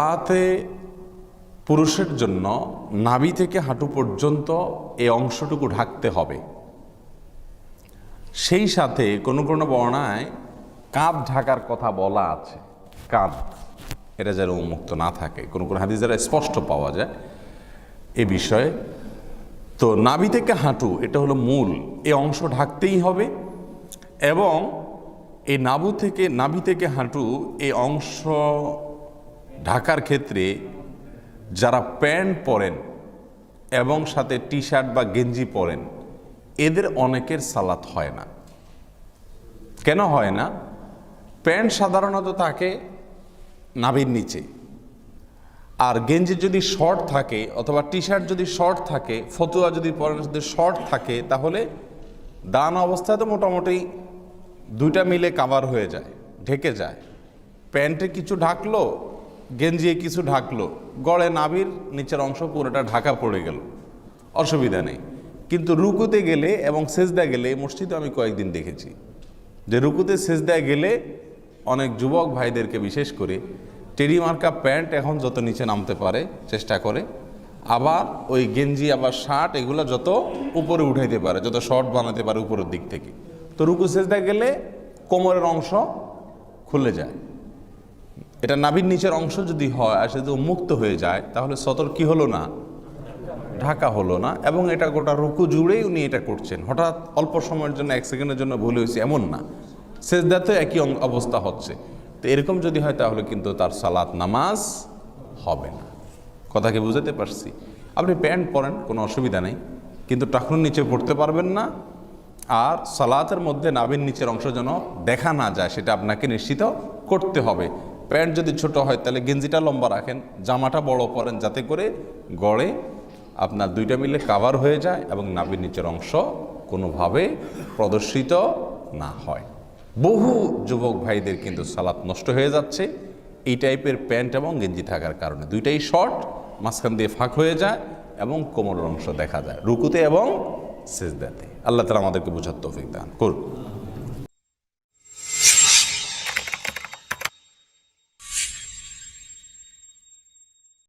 পাতে পুরুষের জন্য নাভি থেকে হাঁটু পর্যন্ত এই অংশটুকু ঢাকতে হবে। সেই সাথে কোনো কোনো বর্ণায় কাঁধ ঢাকার কথা বলা আছে। কাঁধ, এটা যেন উন্মুক্ত না থাকে। কোনো কোনো হাদিস যারা স্পষ্ট পাওয়া যায় এ বিষয়ে। তো নাভি থেকে হাঁটু, এটা হলো মূল। এ অংশ ঢাকতেই হবে এবং এই নাভু থেকে, নাভি থেকে হাঁটু এই অংশ ঢাকার ক্ষেত্রে যারা প্যান্ট পরেন এবং সাথে টি শার্ট বা গেঞ্জি পরেন, এদের অনেকের সালাত হয় না। কেন হয় না? প্যান্ট সাধারণত থাকে নাভির নিচে। আর গেঞ্জি যদি শর্ট থাকে অথবা টি শার্ট যদি শর্ট থাকে, ফতুয়া যদি পরেন যদি শর্ট থাকে, তাহলে দান অবস্থায় তো মোটামুটি দুইটা মিলে কাভার হয়ে যায়, ঢেকে যায়। প্যান্টে কিছু ঢাকলো গেঞ্জিয়ে কিছু ঢাকলো। গড়ে নাভির নিচের অংশ পুরোটা ঢাকা পড়ে গেল। অসুবিধা নেই। কিন্তু রুকুতে গেলে এবং সেজদা গেলে মসজিদে আমি কয়েকদিন দেখেছি। যে রুকুতে সেজদা গেলে অনেক যুবক ভাইদেরকে বিশেষ করে টেরি মার্কা প্যান্ট এখন যত নিচে নামতে পারে, চেষ্টা করে, আবার ওই গেঞ্জি, আবার শার্ট, এগুলো যত উপরে উঠাইতে পারে, যত শর্ট বানাতে পারে উপরের দিক থেকে। তো রুকু সেজদা গেলে কোমরের অংশ খুলে যায়। এটা নাভির নিচের অংশ যদি হয় আর সেটা মুক্ত হয়ে যায়, তাহলে সতর কি হলো না? ঢাকা হলো না এবং এটা গোটা রুকু জুড়েই উনি এটা করছেন। হঠাৎ অল্প সময়ের জন্য, এক সেকেন্ডের জন্য ভুল হয়েছে, এমন না। সেজদাতে একই অবস্থা হচ্ছে। তো এরকম যদি হয়, তাহলে কিন্তু তার সালাত নামাজ হবে না। কথাকে বুঝাতে পারছি? আপনি প্যান্ট পরেন, কোনো অসুবিধা নেই। কিন্তু টাকুর নিচে পড়তে পারবেন না। আর সালাতের মধ্যে নাভির নিচের অংশ যেন দেখা না যায়, সেটা আপনাকে নিশ্চিত করতে হবে। প্যান্ট যদি ছোট হয়, তাহলে গেঞ্জিটা লম্বা রাখেন, জামাটা বড় পরেন, যাতে করে গড়ে আপনার দুইটা মিলে কাভার হয়ে যায় এবং নাভির নিচের অংশ কোনোভাবে প্রদর্শিত না হয়। বহু যুবক ভাইদের কিন্তু সালাত নষ্ট হয়ে যাচ্ছে। এই টাইপের প্যান্ট এবং গেঞ্জি থাকার কারণে দুইটাই শর্ট মাঝখান দিয়ে ফাঁক হয়ে যায় এবং কোমরের অংশ দেখা যায়, রুকুতে এবং সেজদাতে। আল্লাহ তালা আমাদেরকে বোঝার তৌফিক দান করুন।